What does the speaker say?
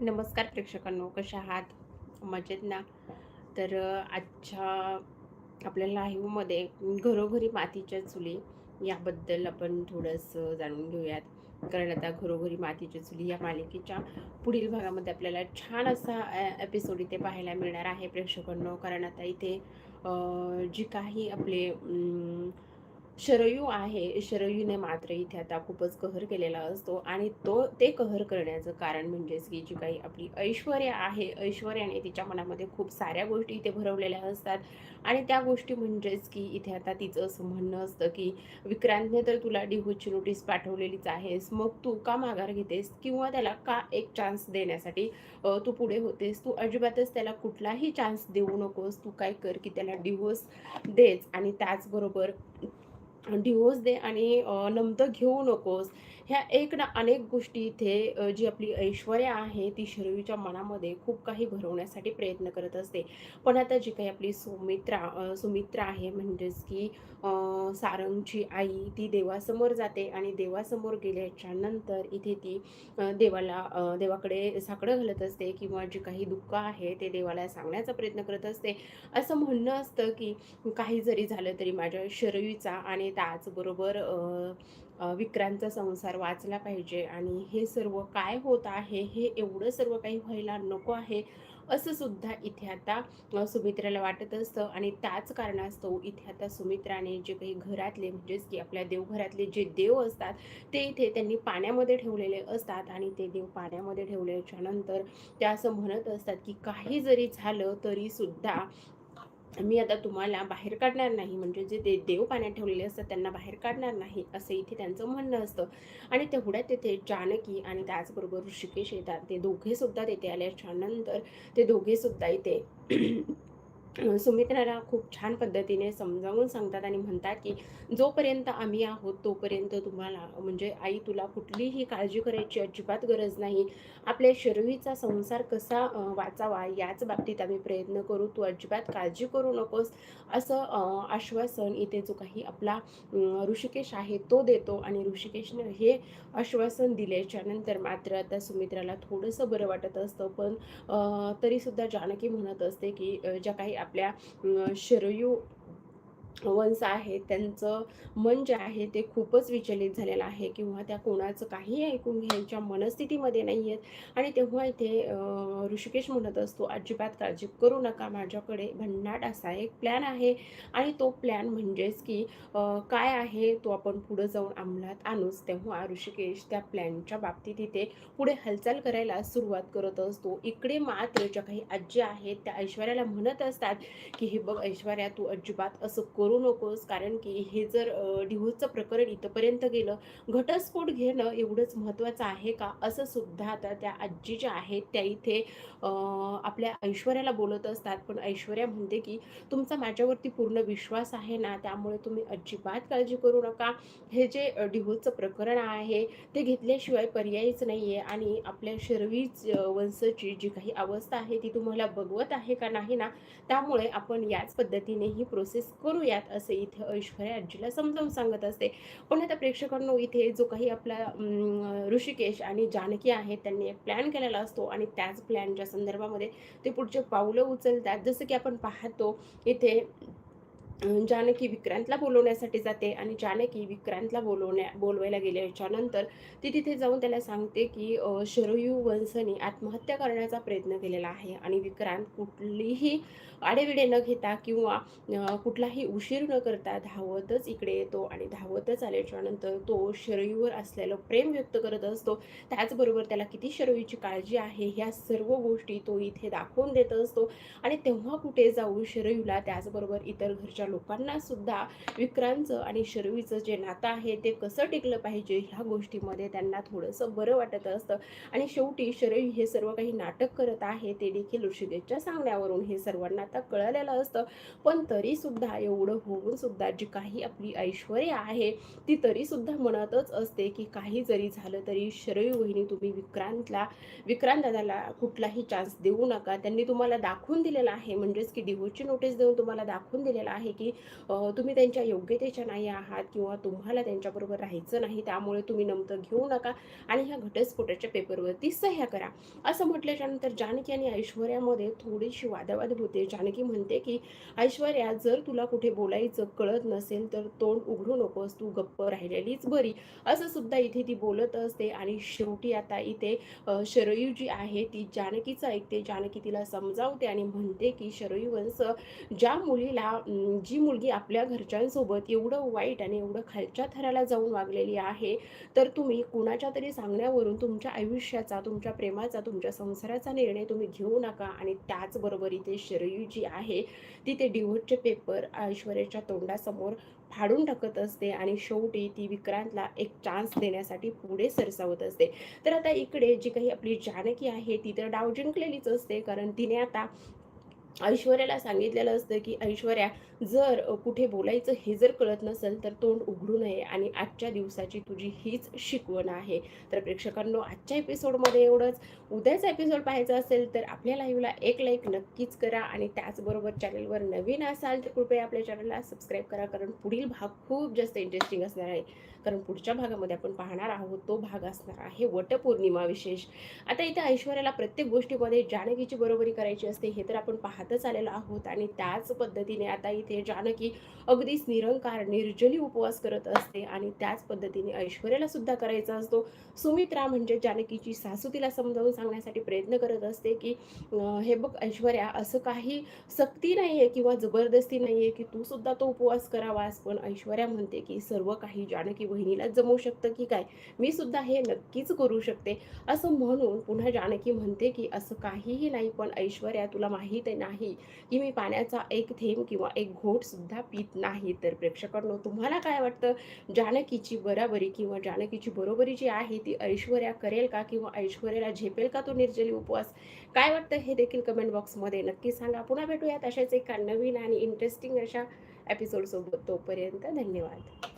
नमस्कार प्रेक्षकांनो कशा आहात? मजेत ना? तर आजच्या आपल्या लाईव्हमध्ये घरोघरी मातीच्या चुली याबद्दल आपण थोडंसं जाणून घेऊयात. कारण आता घरोघरी मातीच्या चुली या मालिकेच्या पुढील भागामध्ये आपल्याला छान असा एपिसोड इथे पाहायला मिळणार आहे प्रेक्षकांनो. कारण आता इथे जी काही आपले शरयू आहे. शरयूने मात्र इथे आता खूपच कहर केलेला असतो आणि तो ते कहर करण्याचं कारण म्हणजेच की जी काही आपली ऐश्वर्या आहे ऐश्वर्याने तिच्या मनामध्ये खूप साऱ्या गोष्टी इथे भरवलेल्या असतात. आणि त्या गोष्टी म्हणजेच की इथे आता तिचं असं म्हणणं असतं की विक्रांतने तर तुला डिव्होर्सची नोटीस पाठवलेलीच आहेस मग तू का माघार घेतेस? किंवा त्याला का एक चान्स देण्यासाठी तू पुढे होतेस? तू अजिबातच त्याला कुठलाही चान्स देऊ नकोस. तू काय कर की त्याला डिव्होर्स देच. आणि त्याचबरोबर डिवोर्स दे आणि नमतं घेऊ नकोस. ह्या एक ना अनेक गोष्टी इथे जी आपली ऐश्वर्या आहे ती शरयूच्या मनामध्ये खूप काही भरवण्यासाठी प्रयत्न करत असते. पण आता जी काही आपली सुमित्रा सुमित्रा आहे म्हणजेच की सारंगची आई ती देवासमोर जाते आणि देवासमोर गेल्याच्यानंतर इथे ती देवाला देवाकडे साकडं घालत असते किंवा जे काही दुःख आहे ते देवाला सांगण्याचा प्रयत्न करत असते. असं म्हणणं असतं की काही जरी झालं तरी माझ्या शरयूचा आणि त्याचबरोबर विक्रांतचा संसार वाचला पाहिजे आणि हे सर्व काय होत आहे हे एवढं सर्व काही व्हायला नको आहे असं सुद्धा इथे आता सुमित्राला वाटत असतं. आणि त्याच कारणास्तव इथे आता सुमित्राने जे काही घरातले म्हणजेच की आपल्या देवघरातले जे देव असतात ते इथे त्यांनी पाण्यामध्ये ठेवलेले असतात. आणि ते देव पाण्यामध्ये ठेवल्याच्या नंतर त्या असं म्हणत असतात की काही जरी झालं तरी सुद्धा मी आता तुम्हाला बाहेर काढणार नाही म्हणजे जे दे देव पाण्यात ठेवलेले असतात त्यांना बाहेर काढणार नाही असं इथे त्यांचं म्हणणं असतं. आणि तेवढ्यात तेथे जानकी आणि त्याचबरोबर ऋषिकेश येतात. ते दोघेसुद्धा तेथे आल्याच्यानंतर ते दोघेसुद्धा इथे सुमित्राला खूप छान पद्धतीने समजावून सांगतात आणि म्हणतात की जोपर्यंत आम्ही आहोत तोपर्यंत तुम्हाला म्हणजे आई तुला कुठलीही काळजी करायची अजिबात गरज नाही. आपल्या शरीरीचा संसार कसा वाचावा याच बाबतीत आम्ही प्रयत्न करू. तू अजिबात काळजी करू नकोस. असं आश्वासन इथे जो काही आपला ऋषिकेश आहे तो देतो आणि ऋषिकेशनं हे आश्वासन दिल्याच्या नंतर मात्र आता सुमित्राला थोडंसं बरं वाटत असतं. पण तरीसुद्धा जानकी म्हणत असते की ज्या काही आपल्या शरयू वंश आहे त्यांचं मन जे आहे ते खूपच विचलित झालेलं आहे किंवा त्या कोणाचं काही ऐकून घ्यायच्या मनस्थितीमध्ये नाही आहेत. आणि तेव्हा इथे ऋषिकेश म्हणत असतो अजिबात काळजी करू नका माझ्याकडे भन्नाट असा एक प्लॅन आहे. आणि तो प्लॅन म्हणजेच की काय आहे तो आपण पुढं जाऊन अंमलात आणूच. तेव्हा ऋषिकेश त्या प्लॅनच्या बाबतीत इथे पुढे हालचाल करायला सुरुवात करत असतो. इकडे मात्र ज्या काही आजी आहेत त्या ऐश्वर्याला म्हणत असतात की हे बघ ऐश्वर्या तू अजिबात असं कर करू नकोस कारण की हे जर डिव्होर्सचं प्रकरण इथंपर्यंत गेलं घटस्फोट घेणं एवढंच महत्त्वाचं आहे का? असं सुद्धा आता त्या आजी ज्या आहेत त्या इथे आपल्या ऐश्वर्याला बोलत असतात. पण ऐश्वर्या म्हणते की तुमचा माझ्यावरती पूर्ण विश्वास आहे ना त्यामुळे तुम्ही अजिबात काळजी करू नका. हे जे डिव्होर्सचं प्रकरण आहे ते घेतल्याशिवाय पर्यायच नाही आहे आणि आपल्या शरवीच वंशची वंशाची जी काही अवस्था आहे ती तुम्हाला बघवत आहे का नाही ना त्यामुळे आपण याच पद्धतीने ही प्रोसेस यात असे इथे ऐश्वर्या आजीला समजावून सांगत असते. पण आता प्रेक्षकांनो इथे जो काही आपला अं, ऋषिकेश आणि जानकी आहेत त्यांनी एक प्लॅन केलेला असतो आणि त्याच प्लॅनच्या संदर्भामध्ये ते पुढचे पावलं उचलतात. जसं की आपण पाहतो इथे जानकी विक्रांतला बोलवण्यासाठी जाते आणि जानकी विक्रांतला बोलवण्या बोलवायला गेल्याच्यानंतर ती तिथे जाऊन त्याला सांगते की शरयू वंशनी आत्महत्या करण्याचा प्रयत्न केलेला आहे आणि विक्रांत कुठलीही आडेविडे न घेता किंवा कुठलाही उशीर न करता धावतच इकडे येतो आणि धावतच आल्याच्यानंतर तो शरयूवर असलेलं प्रेम व्यक्त करत असतो. त्याचबरोबर त्याला किती शरयूची काळजी आहे ह्या सर्व गोष्टी तो इथे दाखवून देत असतो. आणि तेव्हा कुठे जाऊ शरयूला त्याचबरोबर इतर घरच्या लोकांना सुद्धा विक्रांतचं आणि शर्वीचं जे नातं आहे ते कसं टिकलं पाहिजे ह्या गोष्टीमध्ये त्यांना थोडंसं बरं वाटत असतं. आणि शेवटी शरवी हे सर्व काही नाटक करत आहे ते देखील ऋषिकेशच्या सांगण्यावरून हे सर्वांना आता कळलेलं असतं. पण तरीसुद्धा एवढं होऊन सुद्धा जी काही आपली ऐश्वर्य आहे ती तरीसुद्धा म्हणतच असते की काही जरी झालं तरी शरवी वहिनी तुम्ही विक्रांतला विक्रांत दादाला कुठलाही चान्स देऊ नका. त्यांनी तुम्हाला दाखवून दिलेला आहे. म्हणजेच की डिवोची नोटीस देऊन तुम्हाला दाखवून दिलेलं आहे. की तुम्ही त्यांच्या योग्यतेच्या नाही आहात किंवा तुम्हाला त्यांच्याबरोबर राहायचं नाही त्यामुळे तुम्ही नमतं घेऊ नका आणि ह्या घटस्फोटाच्या पेपरवरती सह्या करा. असं म्हटल्याच्यानंतर जानकी आणि ऐश्वर्यामध्ये थोडीशी वादावाद होते. जानकी म्हणते की ऐश्वर्या जर तुला कुठे बोलायचं कळत नसेल तर तोंड उघडू नकोस तू गप्प राहिलेलीच बरी. असं सुद्धा इथे ती बोलत असते आणि शेवटी आता इथे शरयू जी आहे ती जानकीचं ऐकते. जानकी तिला समजावते आणि म्हणते की शरयू वंश ज्या मुलीला जी मुलगी आपल्या घरच्यांसोबत एवढं वाईट आणि एवढं खालच्या थराला जाऊन वागलेली आहे तर तुम्ही कुणाच्या तरी सांगण्यावरून तुमच्या आयुष्याचा तुमच्या प्रेमाचा तुमच्या संसाराचा निर्णय तुम्ही घेऊ नका आणि त्याचबरोबर इथे शरयू जी आहे ती ते डिव्होर्सचे पेपर ऐश्वर्याच्या तोंडासमोर फाडून टाकत असते आणि शेवटी ती विक्रांतला एक चान्स देण्यासाठी पुढे सरसावत असते. तर आता इकडे जी काही आपली जानकी आहे ती तर डाव जिंकलेलीच असते कारण तिने आता ऐश्वर्याला सांगितलेलं असतं की ऐश्वर्या जर कुठे बोलायचं हे जर कळत नसेल तर तोंड उघडू नये आणि आजच्या दिवसाची तुझी हीच शिकवण आहे. तर प्रेक्षकांनो आजच्या एपिसोडमध्ये एवढंच. उद्याचा एपिसोड पाहायचा असेल तर आपल्या लाईव्हला एक लाईक नक्कीच करा आणि त्याचबरोबर चॅनलवर नवीन असाल तर कृपया आपल्या चॅनलला सबस्क्राईब करा कारण पुढील भाग खूप जास्त इंटरेस्टिंग असणार आहे. कारण पुढच्या भागामध्ये आपण पाहणार आहोत तो भाग असणार आहे वटपौर्णिमा विशेष. आता इथे ऐश्वर्याला प्रत्येक गोष्टीमध्ये जानकीची बरोबरी करायची असते हे तर आपण पाहतच आलेलो आहोत आणि त्याच पद्धतीने आता इथे जानकी अगदीच निरंकार निर्जली उपवास करत असते आणि त्याच पद्धतीने ऐश्वर्याला सुद्धा करायचा असतो. सुमित्रा म्हणजे जानकीची सासू तिला समजावून सांगण्यासाठी प्रयत्न करत असते की हे बघ ऐश्वर्या असं काही सक्ती नाही आहे किंवा जबरदस्ती नाही आहे की तू सुद्धा तो उपवास करावास. पण ऐश्वर्या म्हणते की सर्व काही जानकी बहिणीला जमू शकतं की काय? मी सुद्धा हे नक्कीच करू शकते. असं म्हणून पुन्हा जानकी म्हणते की असं काहीही नाही पण ऐश्वर्या तुला माहीत आहे नाही नाही. की मी पाण्याचा एक थेंब किंवा एक घोटसुद्धा पित नाही. तर प्रेक्षकांनो तुम्हाला काय वाटतं? जानकीची बराबरी किंवा जानकीची बरोबरी जी आहे ती ऐश्वर्या करेल का किंवा ऐश्वर्याला झेपेल का तो निर्जली उपवास? काय वाटतं हे देखील कमेंट बॉक्समध्ये नक्की सांगा. पुन्हा भेटूयात अशाच एका नवीन आणि इंटरेस्टिंग अशा एपिसोडसोबत तोपर्यंत धन्यवाद.